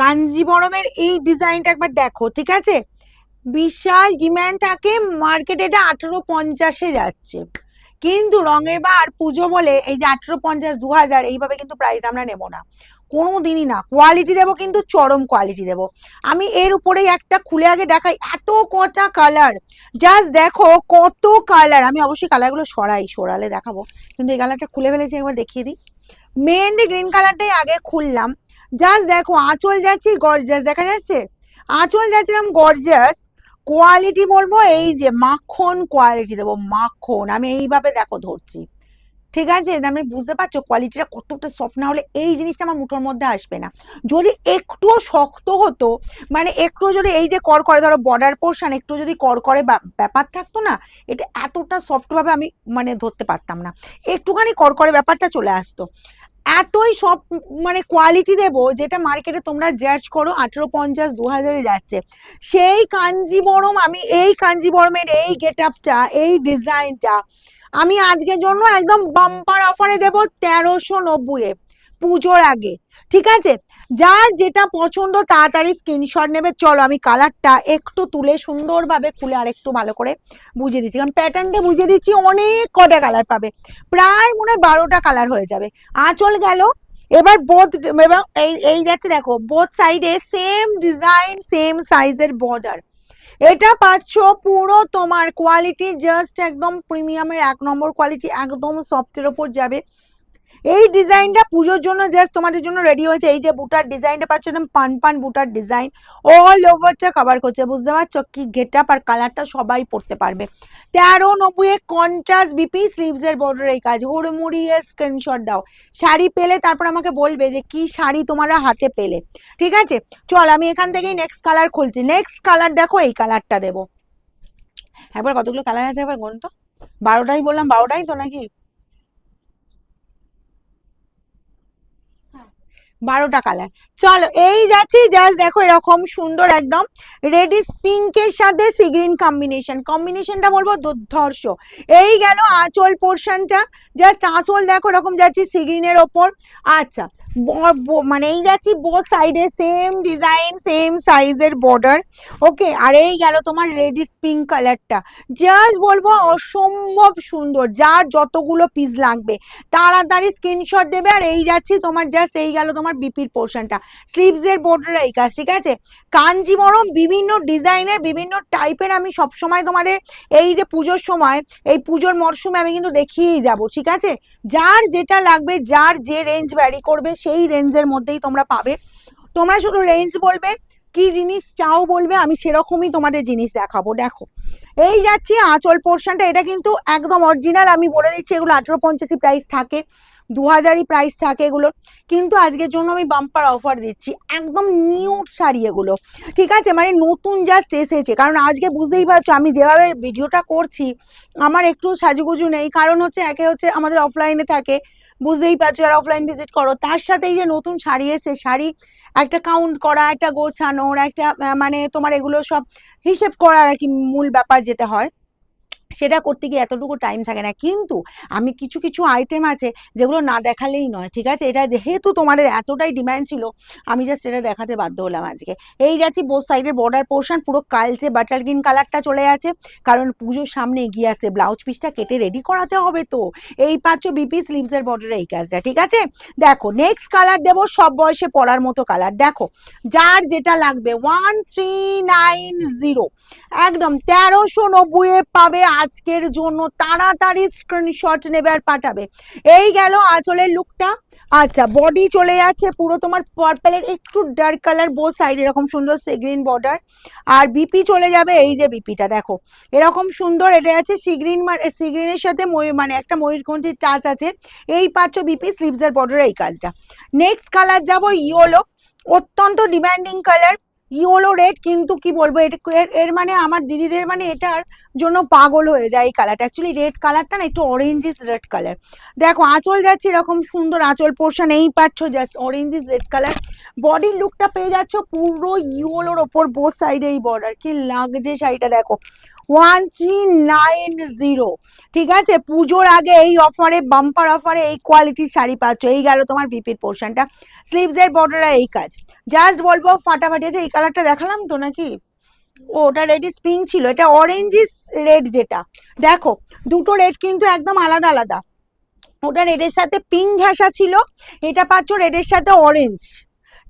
কাঞ্জিবরমের এই ডিজাইনটা একবার দেখো, ঠিক আছে? বিশাল ডিম্যান্ড থাকে মার্কেটে এটা আঠেরো পঞ্চাশে যাচ্ছে। কিন্তু রঙের বার পুজো বলে এই যে আঠেরো পঞ্চাশ, দু হাজার, এইভাবে কিন্তু প্রাইস আমরা নেব না। কোনো দিনই না। কোয়ালিটি দেবো কিন্তু চরম কোয়ালিটি দেবো। আমি এর উপরেই একটা খুলে আগে দেখাই, এত কটা কালার জাস্ট দেখো কত কালার আমি অবশ্যই কালারগুলো সরাই, সরালে দেখাবো। কিন্তু এই কালারটা খুলে ফেলেছি, একবার দেখিয়ে দিই। মেহেন্দি গ্রিন কালারটাই আগে খুললাম। জাস্ট দেখো, আঁচল যাচ্ছি গর্জাস দেখা যাচ্ছে? আঁচল যাচ্ছিলাম গর্জাস কোয়ালিটি বলব এই যে মাখন কোয়ালিটি দেবো, মাখন। আমি এইভাবে দেখো ধরছি। ঠিক আছে? আমি বুঝতে পারছ কোয়ালিটিটা কতটা সফট না হলে এই জিনিসটা আমার মুঠোর মধ্যে আসবে না। যদি একটুও শক্ত হতো মানে একটু যদি এই যে কর করে, ধরো বর্ডার পোর্শন একটু যদি কর করে ব্যাপার থাকতো না, এটা এতটা সফটভাবে আমি মানে ধরতে পারতাম না। একটুখানি কর করে ব্যাপারটা চলে আসতো। এতই সব মানে কোয়ালিটি দেব যেটা মার্কেটে তোমরা জাজ করো আঠেরো পঞ্চাশ দু হাজারে যাচ্ছে। সেই কাঞ্জিবরম আমি, এই কাঞ্জিবরমের এই গেট আপটা এই ডিজাইনটা আমি আজকের জন্য একদম বাম্পার অফারে দেব তেরোশো নব্বইয়ে, পুজোর আগে, ঠিক আছে? যার যেটা পছন্দ তাড়াতাড়ি স্ক্রিনশট নেবে। চলো আমি কালারটা একটু তুলে সুন্দরভাবে খুলে আর একটু ভালো করে বুঝিয়ে দিচ্ছি। কারণ প্যাটার্নটা বুঝিয়ে দিচ্ছি, অনেক কটা কালার পাবে। প্রায় মনে হয় বারোটা কালার হয়ে যাবে। আঁচল গেল। এবার বোথ এবং এই এই যাচ্ছে দেখো বোথ সাইডে সেম ডিজাইন সেম সাইজের বর্ডার এটা পাচ্ছ পুরো তোমার কোয়ালিটি জাস্ট একদম প্রিমিয়ামের এক নম্বর কোয়ালিটি একদম সফটের ওপর যাবে। এই ডিজাইনটা পুজোর জন্য জাস্ট তোমাদের জন্য রেডি হয়েছে। এই যে বুটার ডিজাইনটা পাচ্ছ একদম পান পান বুটার ডিজাইন। অল ওভারটা কভার করছে, বুঝতে পারছ? কি গেট আপ আর কালারটা সবাই পড়তে পারবে। তেরো নব্বই কন্ট্রাস্ট বিপি স্লিভস এর বর্ডার এই কাজ। হুড়মুড়িয়ে স্ক্রিনশট দাও। শাড়ি পেলে তারপর আমাকে বলবে যে, কি শাড়ি তোমরা হাতে পেলে। ঠিক আছে? চল, আমি এখান থেকেই নেক্সট কালার খুলছি। নেক্সট কালার দেখো, এই কালারটা দেবো। একবার কতগুলো কালার আছে একবার গুন তো? বারোটাই বললাম, বারোটাই তো নাকি? বারোটা কালার চলো, এই যাচ্ছি জাস্ট দেখো এরকম সুন্দর একদম রেডিস পিঙ্কের সাথে সি গ্রিন কম্বিনেশন কম্বিনেশনটা বলব দুর্ধর্ষ। এই গেল আঁচল পোর্শনটা জাস্ট আঁচল দেখো, এরকম যাচ্ছি সি গ্রিনের ওপর। আচ্ছা মানে এই যাচ্ছি বোথ সাইডে সেম ডিজাইন সেম সাইজের বর্ডার ওকে আর এই গেল তোমার রেডিস পিঙ্ক কালারটা জাস্ট বলব, অসম্ভব সুন্দর, যার যতগুলো পিস লাগবে। তাড়াতাড়ি স্ক্রিনশট দেবে আর এই যাচ্ছি তোমার জাস্ট এই গেল তোমার বিপির পোর্শনটা স্লিভস এর বর্ডার এই কাজ, ঠিক আছে? কাঞ্জিবরম বিভিন্ন ডিজাইনের বিভিন্ন টাইপের আমি সব সময় তোমাদের এই যে পুজোর সময়, এই পুজোর মরশুমে আমি কিন্তু দেখিয়েই যাব, ঠিক আছে? যার যেটা লাগবে, যার যে রেঞ্জ ভ্যারি করবে সেই রেঞ্জের মধ্যেই তোমরা পাবে। তোমরা শুধু রেঞ্জ বলবে, কি জিনিস চাও বলবে, আমি সেরকমই তোমাদের জিনিস দেখাবো, দেখো। এই যাচ্ছি আঁচল পোর্শনটা এটা কিন্তু একদম অরিজিনাল আমি বলে দিচ্ছি এগুলো আঠেরো পঞ্চাশি প্রাইস থাকে দু হাজারই প্রাইস থাকে এগুলো। কিন্তু আজকের জন্য আমি বাম্পার অফার দিচ্ছি, একদম নিউট শাড়ি এগুলো। ঠিক আছে? মানে নতুন জাস্ট এসেছে, কারণ আজকে বুঝতেই পারছ, আমি যেভাবে ভিডিওটা করছি, আমার একটু সাজুগুজু নেই, কারণ হচ্ছে একে হচ্ছে আমাদের অফলাইনে থাকে। বুঝতেই পারছ আর অফলাইন ভিজিট করো। তার সাথে এই যে নতুন শাড়ি এসে শাড়ি একটা কাউন্ট করা, একটা গোছানোর, একটা মানে তোমার এগুলো সব হিসেব করার আর কি মূল ব্যাপার যেটা হয়। সেটা করতে গিয়ে এতটুকু টাইম থাকে না। কিন্তু আমি কিছু কিছু আইটেম আছে যেগুলো না দেখালেই নয়, ঠিক আছে? এটা যেহেতু তোমাদের এতটাই ডিমান্ড ছিল, আমি জাস্ট এটা দেখাতে বাধ্য হলাম আজকে। এই যাচ্ছি বোথ সাইডের বর্ডার পোর্শন পুরো কালচে বাটার গ্রিন কালারটা চলে আছে। কারণ পুজোর সামনে এগিয়ে আসছে ব্লাউজ পিসটা কেটে রেডি করাতে হবে তো। এই পাচ্ছ বিপি স্লিভসের বর্ডারে এই কাজটা, ঠিক আছে? দেখো নেক্সট কালার দেবো, সব বয়সে পরার মতো কালার দেখো, যার যেটা লাগবে ওয়ান থ্রি নাইন জিরো একদম তেরোশো নব্বই পাবে আজকের জন্য তাড়াতাড়ি স্ক্রিনশট নেবে আর পাঠাবে। এই গেল আঁচলের লুকটা আচ্ছা বডি চলে যাচ্ছে পুরো তোমার পার্পেলের একটু ডার্ক কালার বোথ সাইড এরকম সুন্দর গ্রিন বর্ডার আর বিপি চলে যাবে, এই যে বিপিটা দেখো। এরকম সুন্দর এটা আছে সিগ্রিন সিগ্রিনের সাথে ময়ূর মানে একটা ময়ূরকণ্ঠীর টাচ আছে। এই পাচ্ছ বিপি স্লিভসের বর্ডার এই কাজটা। নেক্সট কালার যাব ইয়োলো অত্যন্ত ডিমান্ডিং কালার ইয়েলো রেড কিন্তু কি বলব, এর- মানে আমার দিদিদের মানে এটার জন্য পাগল হয়ে যায় এই কালারটা অ্যাকচুয়ালি রেড কালারটা না একটু অরেঞ্জিস রেড কালার দেখো, আঁচল যাচ্ছে এরকম সুন্দর আঁচল পোর্শন এই পাচ্ছ জাস্ট অরেঞ্জিস রেড কালার বডির লুকটা পেয়ে যাচ্ছ পুরো ইয়েলোর ওপর বোথ সাইডে এই বর্ডার কি লাগছে শাড়িটা দেখো। ওয়ান থ্রি নাইন জিরো ঠিক আছে? পুজোর আগে এই অফারে বাম্পার অফারে এই কোয়ালিটির শাড়ি পাচ্ছ। এই গেল তোমার বিপির পোর্শনটা স্লিভসের বর্ডারে এই কাজ। জাস্ট বলব, ফাটাফাটি আছে, এই কালারটা দেখালাম তো নাকি? ও, ওটা রেডিস পিঙ্ক ছিল, এটা অরেঞ্জিস রেড যেটা। দেখো, দুটো রেড কিন্তু একদম আলাদা আলাদা। ওটা রেডের সাথে পিঙ্ক ঘেঁষা ছিল, এটা পাচ্ছ রেডের সাথে অরেঞ্জ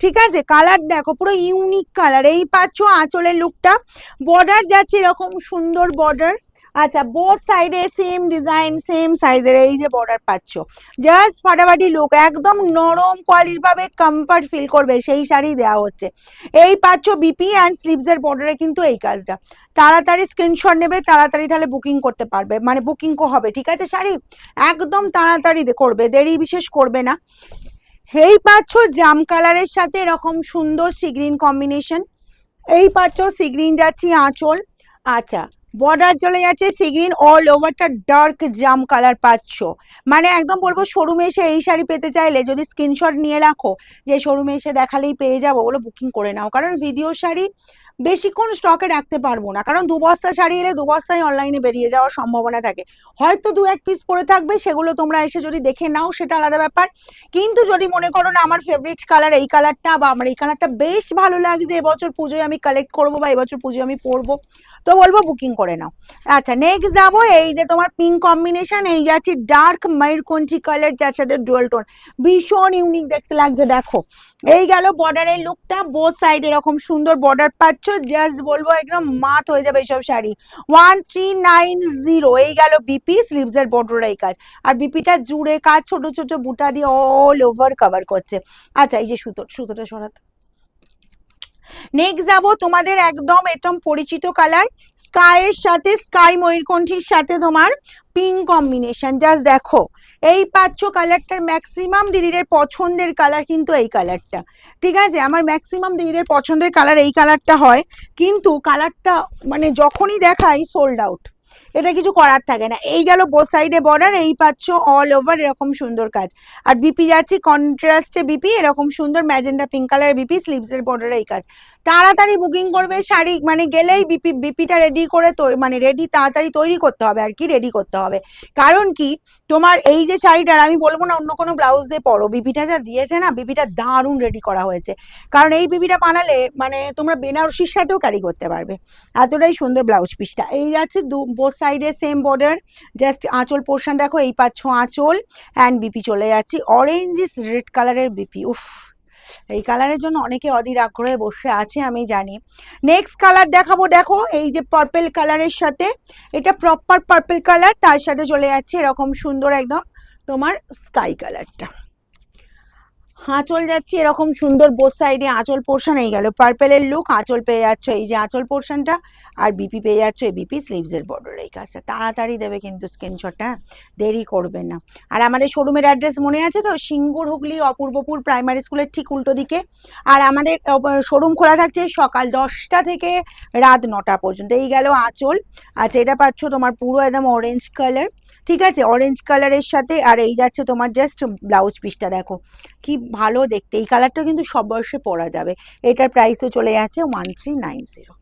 ঠিক আছে? কালার দেখো, পুরো ইউনিক কালার এই পাচ্ছ আঁচলের লুকটা বর্ডার যাচ্ছে এরকম সুন্দর বর্ডার আচ্ছা বোথ সাইডে সেম ডিজাইন সেম সাইজের এই যে বর্ডার পাচ্ছ। জাস্ট ফাটাফাটি লুক একদম নরম কোয়ালিটির ভাবে কমফর্ট ফিল করবে, সেই শাড়ি দেওয়া হচ্ছে। এই পাচ্ছ বিপি অ্যান্ড স্লিভসের বর্ডারে কিন্তু এই কাজটা। তাড়াতাড়ি স্ক্রিনশট নেবে, তাড়াতাড়ি তাহলে বুকিং করতে পারবে। মানে বুকিং হবে, ঠিক আছে শাড়ি? একদম তাড়াতাড়ি করবে, দেরি বিশেষ করবে না। এই পাচ্ছ জাম কালারের সাথে এরকম সুন্দর সিগ্রিন কম্বিনেশন এই পাচ্ছ সিগ্রিন যাচ্ছি আঁচল। আচ্ছা বর্ডার চলে যাচ্ছে সিগ্রিন অল ওভারটা ডার্ক জাম কালার পাচ্ছ। মানে একদম বলব শোরুমে এসে এই শাড়ি পেতে চাইলে যদি স্ক্রিনশট নিয়ে রাখো, যে শোরুমে এসে দেখালেই পেয়ে যাব ওগুলো বুকিং করে নাও। কারণ ভিডিও শাড়ি বেশিক্ষণ স্টকে রাখতে পারব না। কারণ দু বস্তা শাড়ি এলে দু বস্তায় অনলাইনে বেরিয়ে যাওয়ার সম্ভাবনা থাকে। হয়তো দু এক পিস পরে থাকবে, সেগুলো তোমরা এসে যদি দেখে নাও, সেটা আলাদা ব্যাপার। কিন্তু যদি মনে করো না, আমার ফেভারিট কালার এই কালারটা বা আমার এই কালারটা বেশ ভালো লাগছে এবছর পুজোয় আমি কালেক্ট করব বা এবছর পুজোয় আমি পরবো, তো বলব বুকিং করে নাও। আচ্ছা নেক্সট যাব, এই যে তোমার পিঙ্ক কম্বিনেশন এই যাচ্ছে ডার্ক ময়ূরকণ্ঠী কালার যার সাথে ডুয়েল টোন ভীষণ ইউনিক দেখতে লাগছে, দেখো। এই গেল বর্ডারের লুকটা বোথ সাইড এরকম সুন্দর বর্ডার পাচ্ছ। জাস্ট বলব একদম মাত হয়ে যাবে এইসব sari. One three nine zero এই গেল বিপি স্লিভস এর বডোরাই কাজ। আর বিপিটা জুড়ে কাজ, ছোট ছোট বুটা দিয়ে অল ওভার কভার করছে। আচ্ছা এই যে সুতো, সুতোটা সরাতে। নেক্সট যাব তোমাদের একদম একদম পরিচিত কালার স্কাইয়ের সাথে স্কাই ময়ূরকণ্ঠীর সাথে তোমার পিঙ্ক কম্বিনেশন জাস্ট দেখো। এই পাচ্ছ কালারটার ম্যাক্সিমাম দিদিদের পছন্দের কালার কিন্তু এই কালারটা ঠিক আছে? আমার ম্যাক্সিমাম দিদিদের পছন্দের কালার এই কালারটা হয়। কিন্তু কালারটা মানে যখনই দেখাই সোল্ড আউট এটা কিছু করার থাকে না। এই গেল বোথ সাইডে বর্ডার এই পাচ্ছ অল ওভার এরকম সুন্দর কাজ। আর বিপি যাচ্ছে কন্ট্রাস্টে বিপি এরকম সুন্দর ম্যাজেন্ডা পিঙ্ক কালারের বিপি স্লিভসের বর্ডারে এই কাজ। তাড়াতাড়ি বুকিং করবে শাড়ি মানে গেলেই বিপি বিপিটা রেডি করে মানে রেডি তাড়াতাড়ি তৈরি করতে হবে আর কি রেডি করতে হবে। কারণ কি, তোমার এই যে শাড়িটার, আমি বলব না অন্য কোনো ব্লাউজ দিয়ে পরো বিপিটা যা দিয়েছে না বিপিটা দারুণ রেডি করা হয়েছে। কারণ এই বিপিটা বানালে মানে তোমরা বেনারসির সাথেও ক্যারি করতে পারবে। এতটাই সুন্দর ব্লাউজ পিসটা এই যাচ্ছে দু বোথ সাইডে সেম বর্ডার জাস্ট আঁচল পোর্শন দেখো, এই পাচ্ছ আঁচল অ্যান্ড বিপি চলে যাচ্ছে। অরেঞ্জিস রেড কালারের বিপি উফ। এই কালারের জন্য অনেকে অধীর আগ্রহে বসে আছে, আমি জানি। নেক্সট কালার দেখাবো, দেখো, এই যে পার্পেল কালারের সাথে। এটা প্রপার পার্পেল কালার তার সাথে চলে যাচ্ছে এরকম সুন্দর একদম তোমার স্কাই কালারটা আঁচল যাচ্ছে এরকম সুন্দর বোথ সাইডে আঁচল পোর্শন এই গেল। পার্পেলের লুক আঁচল পেয়ে যাচ্ছ, এই যে আঁচল পোর্শনটা আর বিপি পেয়ে যাচ্ছ, এই বিপি স্লিভসের বর্ডার এই কাজটা। তাড়াতাড়ি দেবে কিন্তু স্ক্রিনশটটা দেরি করবে না। আর আমাদের শোরুমের অ্যাড্রেস মনে আছে তো? সিঙ্গুর হুগলি, অপূর্বপুর প্রাইমারি স্কুলের ঠিক উল্টো দিকে। আর আমাদের শোরুম খোলা থাকছে সকাল দশটা থেকে রাত নটা পর্যন্ত। এই গেল আঁচল। আচ্ছা এটা পাচ্ছ তোমার পুরো একদম অরেঞ্জ কালার ঠিক আছে? অরেঞ্জ কালারের সাথে, আর এই যাচ্ছে তোমার জাস্ট ব্লাউজ পিসটা দেখো। কি ভালো দেখতে। এই কালারটা কিন্তু সব বয়সে পরা যাবে। এটার প্রাইসও চলে যাচ্ছে ওয়ান থ্রি নাইন জিরো